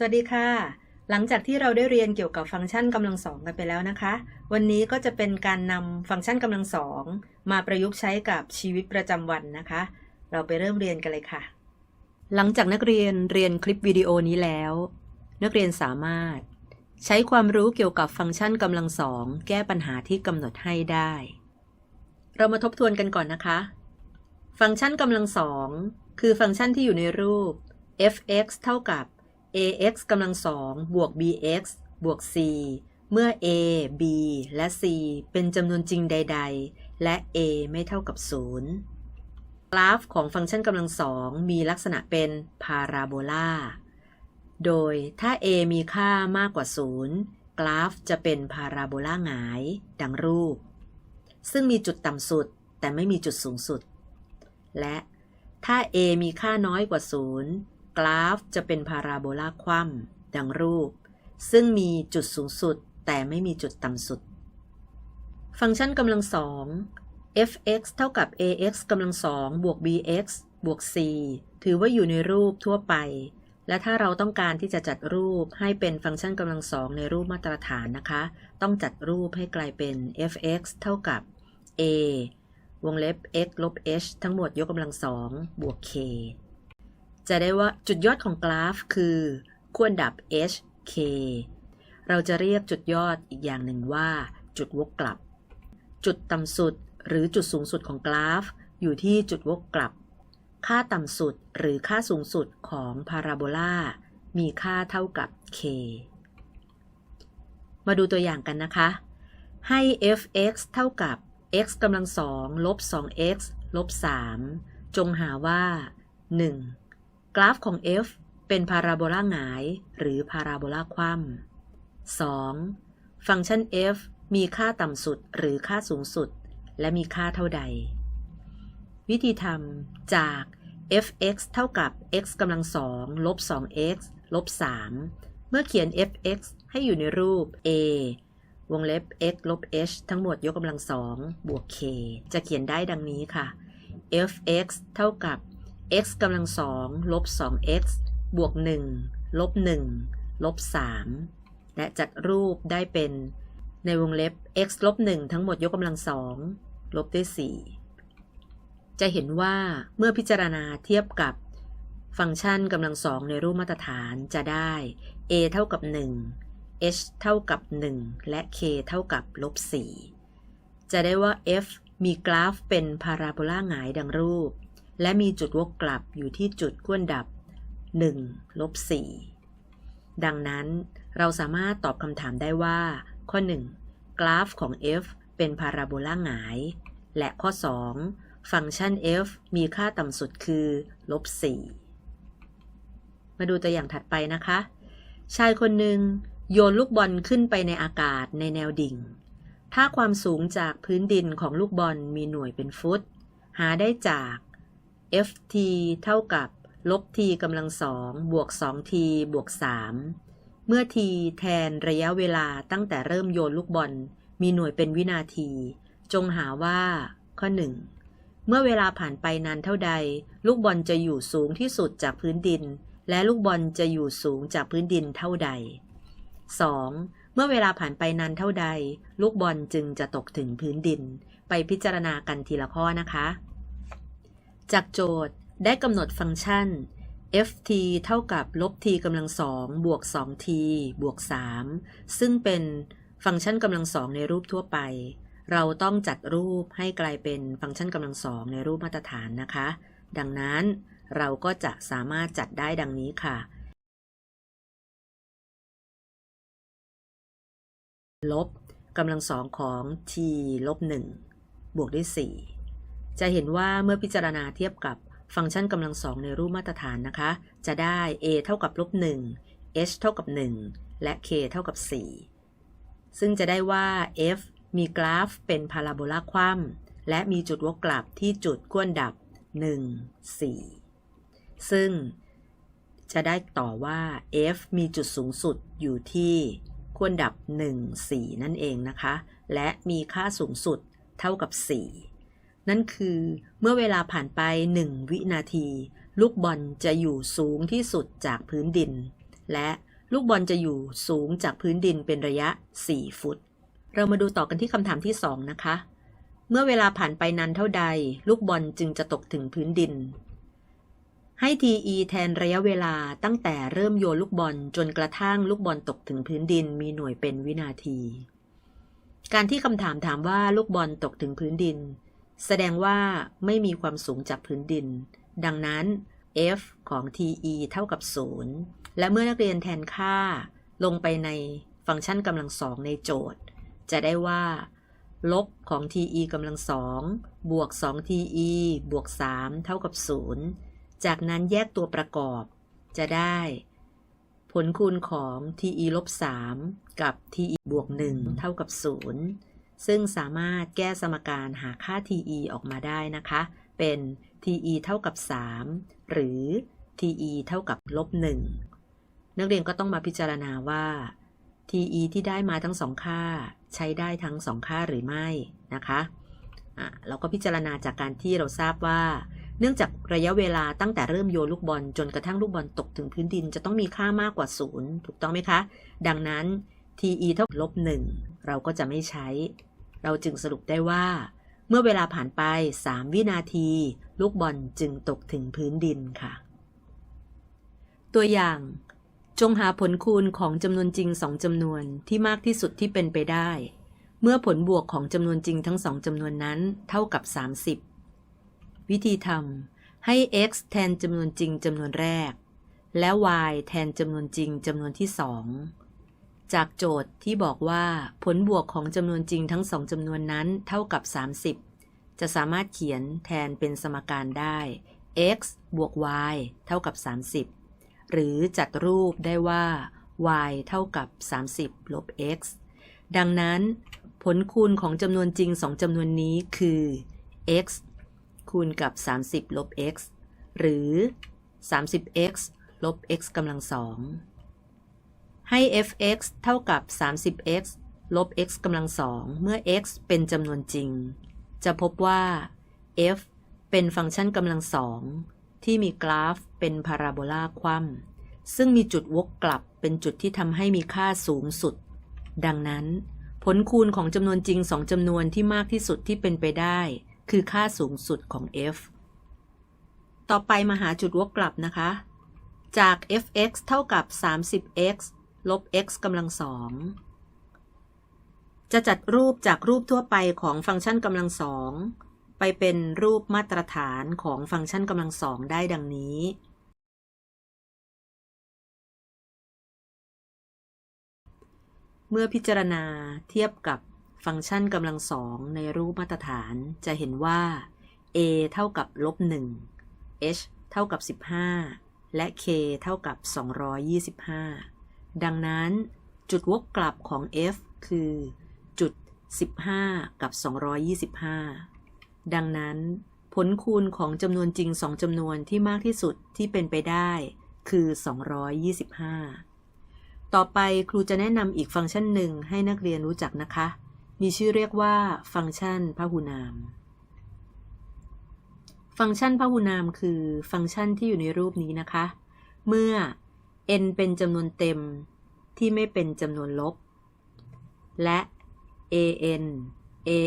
สวัสดีค่ะ หลังจากที่เราได้เรียนเกี่ยวกับฟังก์ชันกำลังสองกันไปแล้วนะคะ วันนี้ก็จะเป็นการนำฟังก์ชันกำลังสองมาประยุกต์ใช้กับชีวิตประจำวันนะคะ เราไปเริ่มเรียนกันเลยค่ะ หลังจากนักเรียนเรียนคลิปวิดีโอนี้แล้ว นักเรียนสามารถ ใช้ความรู้เกี่ยวกับฟังก์ชันกำลังสองแก้ปัญหาที่กำหนดให้ได้ เรามาทบทวนกันก่อนนะคะ ฟังก์ชันกำลังสองคือฟังก์ชันที่อยู่ในรูป f(x) เท่ากับ ax กำลังสองบวก bx บวก c เมื่อ a b และ c เป็นจำนวนจริงใด ๆ และ a ไม่เท่ากับ 0 กราฟของฟังก์ชันกำลังสองมีลักษณะเป็นพาราโบลา โดยถ้า a มีค่ามากกว่า 0 กราฟจะเป็นพาราโบลาหงาย ดังรูป ซึ่งมีจุดต่ำสุดแต่ไม่มีจุดสูงสุด และถ้า a มีค่าน้อยกว่า 0 กราฟจะเป็นพาราโบลาคว่ำดังรูป ซึ่งมีจุดสูงสุดแต่ไม่มีจุดต่ำสุด ฟังก์ชันกำลังสอง f(x) เท่ากับ ax กำลังสองบวก bx บวก c ถือว่าอยู่ในรูปทั่วไป และถ้าเราต้องการที่จะจัดรูปให้เป็นฟังก์ชันกำลังสองในรูปมาตรฐานนะคะ ต้องจัดรูปให้กลายเป็น f(x) เท่ากับ a วงเล็บ x ลบ h ทั้งหมดยกกำลังสองบวก k จะได้ว่าจุดยอดของกราฟคือขั้วดับ h k เราจะเรียกจุดยอดอีกอย่างหนึ่งว่า จุดวกกลับ จุดต่ำสุดหรือจุดสูงสุดของกราฟ อยู่ที่จุดวกกลับ ค่าต่ำสุดหรือค่าสูงสุดของพาราโบลามีค่าเท่ากับ k มาดูตัวอย่างกันนะคะ ให้ f(x) เท่ากับ x กำลังสองลบ 2x ลบ 3 จงหาว่า 1. กราฟของ f เป็นพาราโบลาหงาย หรือพาราโบลาคว่ำ 2. ฟังก์ชัน f มีค่าต่ำสุดหรือค่าสูงสุด และมีค่าเท่าใด วิธีทำจาก f(x) เท่ากับ x กำลังสองลบ 2x ลบ 3 เมื่อเขียน f(x) ให้อยู่ในรูป a วงเล็บ x ลบ h ทั้งหมดยกกำลังสองบวก k จะเขียนได้ดังนี้ค่ะ f(x) เท่ากับ x กำลังสองลบ 2x บวก 1 ลบ 1 ลบ 3 และจัดรูปได้เป็นในวงเล็บ x ลบ 1 ทั้งหมดยกกำลังสองลบด้วย 4 จะเห็นว่าเมื่อพิจารณาเทียบกับฟังก์ชันกำลังสองในรูปมาตรฐานจะได้ a เท่ากับ 1 h เท่ากับ 1 และ k เท่ากับลบ 4 จะได้ว่า f มีกราฟเป็นพาราโบลาหงายดังรูป และมีจุดวกกลับอยู่ที่จุดก้วนดับ1ลบ4ดังนั้นเราสามารถตอบคำถามได้ว่า ข้อ 1 กราฟของ f เป็นพาราโบลาหงาย และข้อ 2 ฟังก์ชัน f มีค่าต่ำสุดคือลบ4มาดูตัวอย่างถัดไปนะคะ ชายคนหนึ่งโยนลูกบอลขึ้นไปในอากาศในแนวดิ่ง ถ้าความสูงจากพื้นดินของลูกบอลมีหน่วยเป็นฟุต หาได้จาก ft เท่ากับลบ t กำลังสองบวก 2t บวก 3 เมื่อ t แทนระยะเวลาตั้งแต่เริ่มโยนลูกบอล มีหน่วยเป็นวินาที จงหาว่า ข้อ 1 เมื่อเวลาผ่านไปนานเท่าใด ลูกบอลจะอยู่สูงที่สุดจากพื้นดิน และลูกบอลจะอยู่สูงจากพื้นดินเท่าใด 2. เมื่อเวลาผ่านไปนานเท่าใด ลูกบอลจึงจะตกถึงพื้นดิน ไปพิจารณากันทีละข้อนะคะ จากโจทย์ได้กำหนดฟังก์ชัน ft เท่ากับลบ t กำลังสองบวก 2t บวก 3 ซึ่งเป็นฟังก์ชันกำลังสองในรูปทั่วไป เราต้องจัดรูปให้กลายเป็นฟังก์ชันกำลังสองในรูปมาตรฐานนะคะ ดังนั้นเราก็จะสามารถจัดได้ดังนี้ค่ะ ลบกำลังสองของ t ลบ 1 บวกด้วย 4 จะเห็นว่าเมื่อพิจารณาเทียบกับฟังก์ชันกำลังสองในรูปมาตรฐานนะคะ จะได้ a เท่ากับลบ1 h เท่ากับ 1 และ k เท่ากับ 4 ซึ่งจะได้ว่า f มีกราฟเป็นพาราโบลาคว่ำและมีจุดวกกลับที่จุดก้วนดับ 1 4 ซึ่งจะได้ต่อว่า f มีจุดสูงสุดอยู่ที่ควรดับ 1 4 นั่นเองนะคะ และมีค่าสูงสุดเท่ากับ 4 นั่นคือเมื่อเวลาผ่านไป 1 วินาที ลูกบอลจะอยู่สูงที่สุดจากพื้นดิน และลูกบอลจะอยู่สูงจากพื้นดินเป็นระยะ 4 ฟุต เรามาดูต่อกันที่คำถามที่ 2 นะคะ เมื่อเวลาผ่านไปนานเท่าใด ลูกบอลจึงจะตกถึงพื้นดิน ให้ TE แทนระยะเวลาตั้งแต่เริ่มโยนลูกบอลจนกระทั่งลูกบอลตกถึงพื้นดินมีหน่วยเป็นวินาที การที่คำถามถามว่าลูกบอลตกถึงพื้นดิน แสดงว่าไม่มีความสูงจากพื้นดิน ดังนั้น f ของ TE เท่ากับ 0 และเมื่อนักเรียนแทนค่า ลงไปในฟังก์ชันกำลังสองในโจทย์ จะได้ว่า ลบของ TE กำลังสองบวก 2TE บวก 3 เท่ากับ 0 จากนั้นแยกตัวประกอบ จะได้ ผลคูณของ TE ลบ3กับ TE บวก1เท่ากับ 0 ซึ่งสามารถแก้สมการหาค่า TE ออกมาได้นะคะ เป็น TE เท่ากับ 3 หรือ TE เท่ากับลบ1นักเรียนก็ต้องมาพิจารณาว่า TE ที่ได้มาทั้งสองค่า ใช้ได้ทั้งสองค่าหรือไม่นะคะะเราก็พิจารณาจากการที่เราทราบว่า เนื่องจากระยะเวลาตั้งแต่เริ่มโยนลูกบอลจนกระทั่งลูกบอลตกถึงพื้นดินจะต้องมีค่ามากกว่า 0 ถูกต้องไหมคะ ดังนั้น TE เท่ากับลบ1เราก็จะไม่ใช้ เราจึงสรุปได้ว่า เมื่อเวลาผ่านไป 3 วินาที ลูกบอลจึงตกถึงพื้นดินค่ะ ตัวอย่าง จงหาผลคูณของจำนวนจริงสองจำนวนที่มากที่สุดที่เป็นไปได้ เมื่อผลบวกของจำนวนจริงทั้งสองจำนวนนั้นเท่ากับ 30 วิธีทำให้ x แทนจำนวนจริงจำนวนแรก และ y แทนจำนวนจริงจำนวนที่สอง จากโจทย์ที่บอกว่าผลบวกของจำนวนจริงทั้งสองจำนวนนั้นเท่ากับ 30 จะสามารถเขียนแทนเป็นสมการได้ x บวก y เท่ากับ 30 หรือจัดรูปได้ว่า y เท่ากับ 30 ลบ x ดังนั้น ผลคูณของจำนวนจริงสองจำนวนนี้คือ x คูณกับ 30 ลบ x หรือ 30x ลบ x กำลังสอง ให้ f(x) เท่ากับ 30x ลบ x กำลังสองเมื่อ x เป็นจำนวนจริง จะพบว่า f เป็นฟังก์ชันกำลังสองที่มีกราฟเป็นพาราโบลาคว่ำซึ่งมีจุดวกกลับเป็นจุดที่ทำให้มีค่าสูงสุด ดังนั้น ผลคูณของจำนวนจริงสองจำนวนที่มากที่สุดที่เป็นไปได้ คือค่าสูงสุดของ f ต่อไปมาหาจุดวกกลับนะคะ จาก f(x) เท่ากับ 30x ลบ x กำลังสองจะจัดรูปจากรูปทั่วไปของฟังก์ชันกำลังสองไปเป็นรูปมาตรฐานของฟังก์ชันกำลังสองได้ดังนี้ เมื่อพิจารณาเทียบกับฟังก์ชันกำลังสองในรูปมาตรฐานจะเห็นว่า a เท่ากับลบ1 h เท่ากับ 15 และ k เท่ากับ 225 ดังนั้นจุดวกกลับของ f คือจุด 15 กับ 225 ดังนั้น ผลคูณของจำนวนจริงสองจำนวนที่มากที่สุดที่เป็นไปได้คือ 225 ต่อไปครูจะแนะนำอีกฟังก์ชันหนึ่งให้นักเรียนรู้จักนะคะ มีชื่อเรียกว่าฟังก์ชันพหุนาม ฟังก์ชันพหุนามคือฟังก์ชันที่อยู่ในรูปนี้นะคะ เมื่อ n เป็นจำนวนเต็มที่ไม่เป็นจำนวนลบ และ an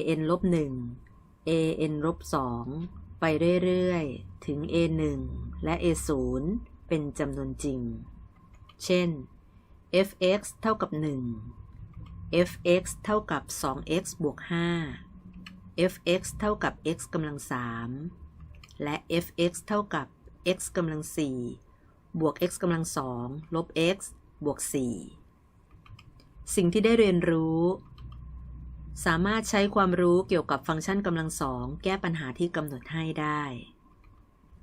an ลบ1 an ลบ2ไปเรื่อยๆ ถึง a 1และ a 0เป็นจำนวนจริง เช่น fx เท่ากับ 1 fx เท่ากับ 2x บวก 5 fx เท่ากับ x กำลัง 3 และ fx เท่ากับ x กำลัง 4 บวก x กำลังสองลบ x บวก 4 สิ่งที่ได้เรียนรู้ สามารถใช้ความรู้เกี่ยวกับฟังก์ชันกำลังสองแก้ปัญหาที่กำหนดให้ได้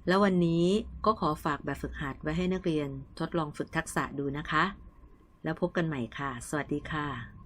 แล้ววันนี้ก็ขอฝากแบบฝึกหัดไว้ให้นักเรียนทดลองฝึกทักษะดูนะคะ แล้วพบกันใหม่ค่ะ สวัสดีค่ะ